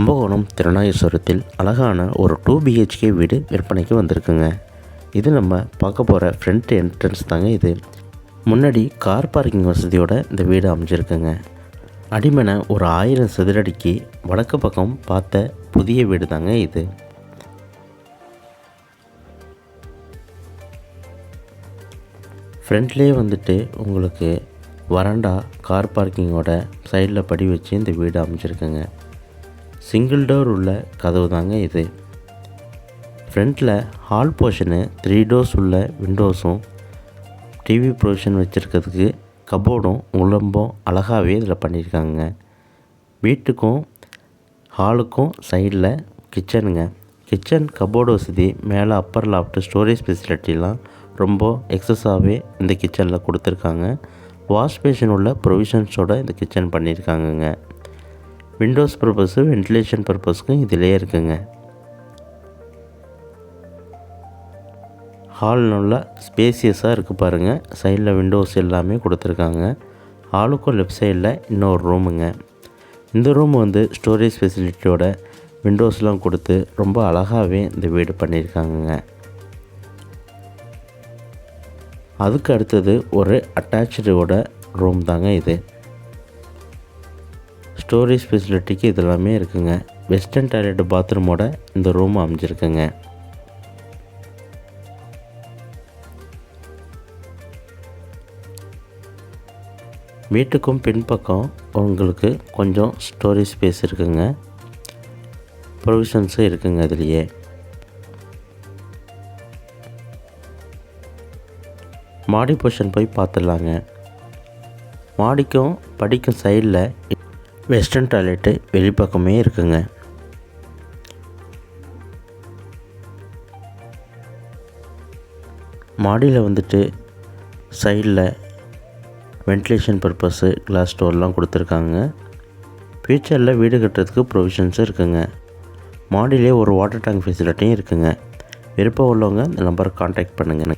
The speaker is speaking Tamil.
கும்பகோணம் திருநாகேஸ்வரத்தில் அழகான ஒரு டூ பிஹெச்கே வீடு விற்பனைக்கு வந்திருக்குங்க. இது நம்ம பார்க்க போகிற ஃப்ரண்ட் என்ட்ரன்ஸ் தாங்க இது. முன்னாடி கார் பார்க்கிங் வசதியோட இந்த வீடு அமைஞ்சிருக்குங்க. அடிமனை ஒரு ஆயிரம் சதுரடிக்கு வடக்கு பக்கம் பார்த்த புதிய வீடு தாங்க இது. ஃப்ரண்ட்லேயே வந்துட்டு உங்களுக்கு வராண்டா கார் பார்க்கிங்கோட சைடில் படி வச்சு இந்த வீடு அமைஞ்சிருக்குங்க. சிங்கிள் டோர் உள்ள கதவு தாங்க இது. ஃப்ரண்ட்டில் ஹால் போர்ஷனு த்ரீ டோர்ஸ் உள்ள விண்டோஸும் டிவி ப்ரொவிஷன் வச்சுருக்கிறதுக்கு கபோர்டும் உழம்பும் அழகாகவே இதில் பண்ணியிருக்காங்க வீட்டுக்கும் ஹாலுக்கும் சைடில் கிச்சனுங்க. கிச்சன் கபோர்டு வசதி மேலே அப்பர் லாஃப்ட் ஸ்டோரேஜ் ஃபெசிலிட்டிலாம் ரொம்ப எக்ஸஸாகவே இந்த கிச்சனில் கொடுத்துருக்காங்க. வாஷ் பேஷன் உள்ள ப்ரொவிஷன்ஸோடு இந்த கிச்சன் பண்ணியிருக்காங்கங்க விண்டோஸ் பர்பஸு வென்டிலேஷன் பர்பஸ்க்கும் இதிலே இருக்குங்க. ஹால் நல்லா ஸ்பேசியஸாக இருக்குது பாருங்கள் சைடில் விண்டோஸ் எல்லாமே கொடுத்துருக்காங்க. ஹாலுக்கும் லெஃப்ட் சைடில் இன்னொரு ரூமுங்க இந்த ரூம் வந்து ஸ்டோரேஜ் ஃபெசிலிட்டியோட விண்டோஸ்லாம் கொடுத்து ரொம்ப அழகாகவே இந்த வீடு பண்ணியிருக்காங்கங்க. அதுக்கு அடுத்தது ஒரு அட்டாச்சோட ரூம் தாங்க இது. ஸ்டோரேஜ் ஃபெசிலிட்டிக்கு இதெல்லாமே இருக்குங்க. வெஸ்டர்ன் டாய்லெட் பாத்ரூமோட இந்த ரூம் அமைஞ்சிருக்குங்க. வீட்டுக்கும் பின்பக்கம் உங்களுக்கு கொஞ்சம் ஸ்டோரேஜ் ஸ்பேஸ் இருக்குங்க. ப்ரொவிஷன்ஸும் இருக்குங்க அதுலேயே. மாடி பொஷன் போய் பார்த்துடலாங்க. மாடிக்கும் படிக்கும் சைடில் வெஸ்டர்ன் டாய்லெட்டு வெளிப்பக்கமே இருக்குங்க. மாடியில் வந்துட்டு சைடில் வென்டிலேஷன் பர்பஸ்ஸு கிளாஸ் டோர்லாம் கொடுத்துருக்காங்க. ஃப்யூச்சரில் வீடு கட்டுறதுக்கு ப்ரொவிஷன்ஸும் இருக்குங்க. மாடியிலே ஒரு வாட்டர் டேங்க் ஃபெசிலிட்டியும் இருக்குங்க. விருப்பம் உள்ளவங்க இந்த நம்பரை காண்டாக்ட் பண்ணுங்கள்